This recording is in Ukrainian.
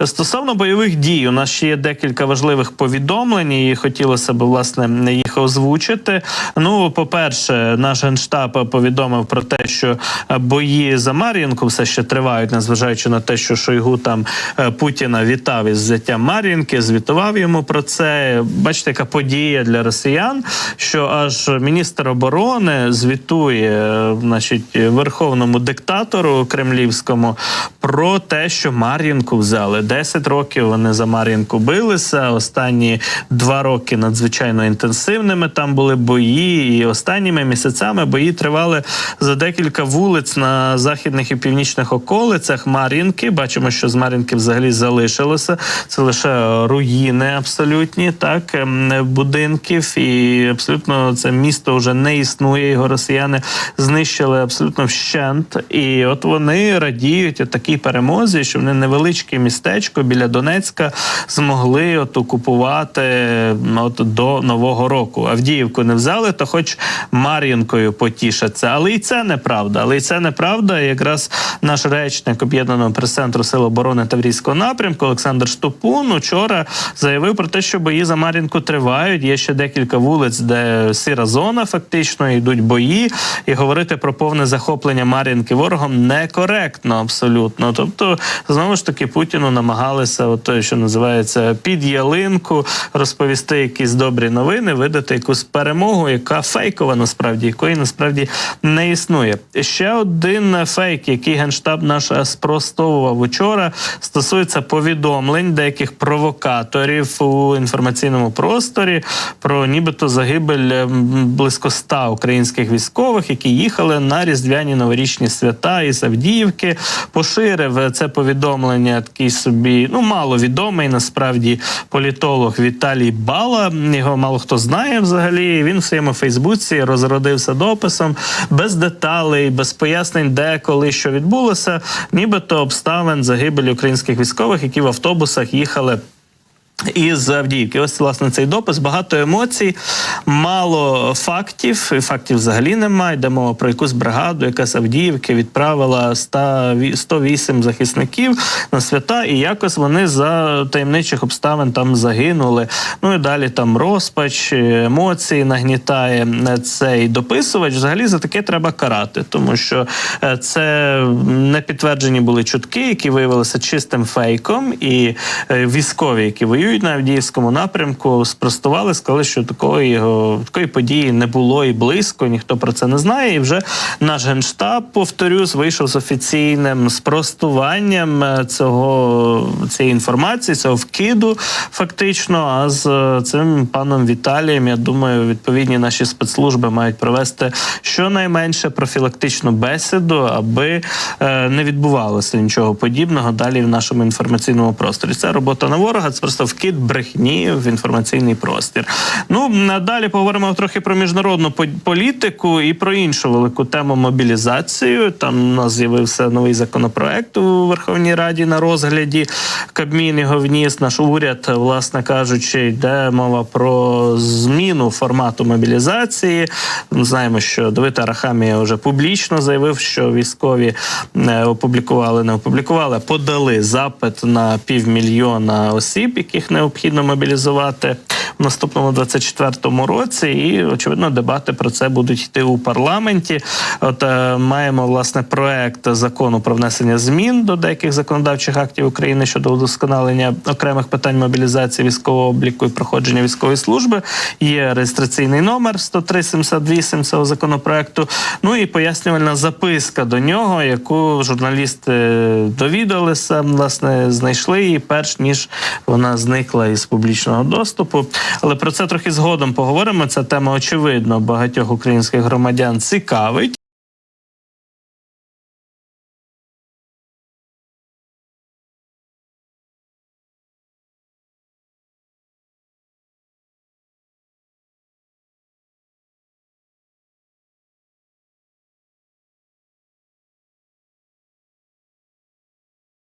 Стосовно бойових дій, у нас ще є декілька важливих повідомлень, і хотілося б власне їх озвучити. Ну, по-перше, наш генштаб повідомив про те, що бої за Мар'їнку все ще тривають, незважаючи на те, що Шойгу там е, Путіна вітав із взяттям Мар'їнки, звітував йому про це. Бачите, яка подія для росіян, що аж міністр оборони звітує, е, значить, верховному диктатору кремлівському про те, що Мар'їнку взяли. 10 років вони за Мар'їнку билися. Останні два роки надзвичайно інтенсивними там були бої, і останніми місяцями бої тривали за декілька вулиць на західних і північних околицях Мар'їнки. Бачимо, що з Мар'їнки взагалі залишилося. Це лише руїни абсолютні, так ем, будинків, і абсолютно це місто вже не існує. Його росіяни знищили абсолютно вщент. І от вони радіють такій перемозі, що вони невеличке містечко біля Донецька змогли от окупувати от до нового року. Авдіївку не взяли, то хоч Мар'їнкою потішаться. Але і це неправда. Але і це неправда. Якраз наш речник об'єднаного прес-центру Сил оборони Таврійського напрямку Олександр Штопун учора заявив про те, що бої за Мар'їнку тривають. Є ще декілька вулиць, де сіра зона фактично йдуть бої, і говорити про повне захоплення Мар'їнки ворогом некоректно абсолютно. Тобто, знову ж таки, Путіну намагалися, от те, що називається під ялинку, розповісти якісь добрі новини, видати якусь перемогу, яка фейкова насправді, якої насправді не існує. Ще один фейк, який генштаб наш спростовував учора, стосується повідомлень деяких провокаторів у інформаційному просторі про нібито загибель ем, близько ста українських військових, які їхали на різдвяні новорічні свята із Авдіївки. Поширив це повідомлення такий собі, ну маловідомий насправді політолог Віталій Бала. Його мало хто знає взагалі. Він в своєму Фейсбуці розродився дописом без деталей, без пояснень, де коли що відбулося, нібито обставин загибелі українських військових, які в автобусах їхали. Із Авдіївки, ось власне цей допис. Багато емоцій, мало фактів. І фактів взагалі немає. Йде мова про якусь бригаду, яка з Авдіївки відправила 100, 108 захисників на свята, і якось вони за таємничих обставин там загинули. Ну і далі там розпач, емоції нагнітає цей дописувач. Взагалі за таке треба карати, тому що е, це не підтверджені були чутки, які виявилися чистим фейком, і е, військові, які воюють на Авдіївському напрямку, спростували, сказали, що такої такої події не було і близько. Ніхто про це не знає. І вже наш генштаб, повторюсь, вийшов з офіційним спростуванням е, цього цієї інформації, цього вкиду, фактично. А з е, цим паном Віталієм, я думаю, відповідні наші спецслужби мають провести щонайменше профілактичну бесіду, аби е, не відбувалося нічого подібного далі в нашому інформаційному просторі. Це робота на ворога, це просто вкид брехні в інформаційний простір. Ну а далі поговоримо трохи про міжнародну політику і про іншу велику тему мобілізацію. Там у нас з'явився новий законопроект у Верховній Раді на розгляді. Кабмін його вніс. Наш уряд, власне кажучи, йде мова про зміну формату мобілізації. Ми знаємо, що Давид Арахамія вже публічно заявив, що військові е, опублікували, не опублікували, подали запит на півмільйона осіб, яких необхідно мобілізувати в наступному 24-му році. І очевидно, дебати про це будуть йти у парламенті. От е, маємо власне проект закону про внесення змін до деяких законодавчих актів України щодо удосконалення окремих питань мобілізації військового обліку і проходження військової служби. Є реєстраційний номер 10378 цього законопроекту. Ну і пояснювальна записка до нього, яку журналісти довідалися, власне, знайшли її перш ніж вона зникла із публічного доступу. Але про це трохи згодом поговоримо. Ця тема очевидно багатьох українських громадян цікавить.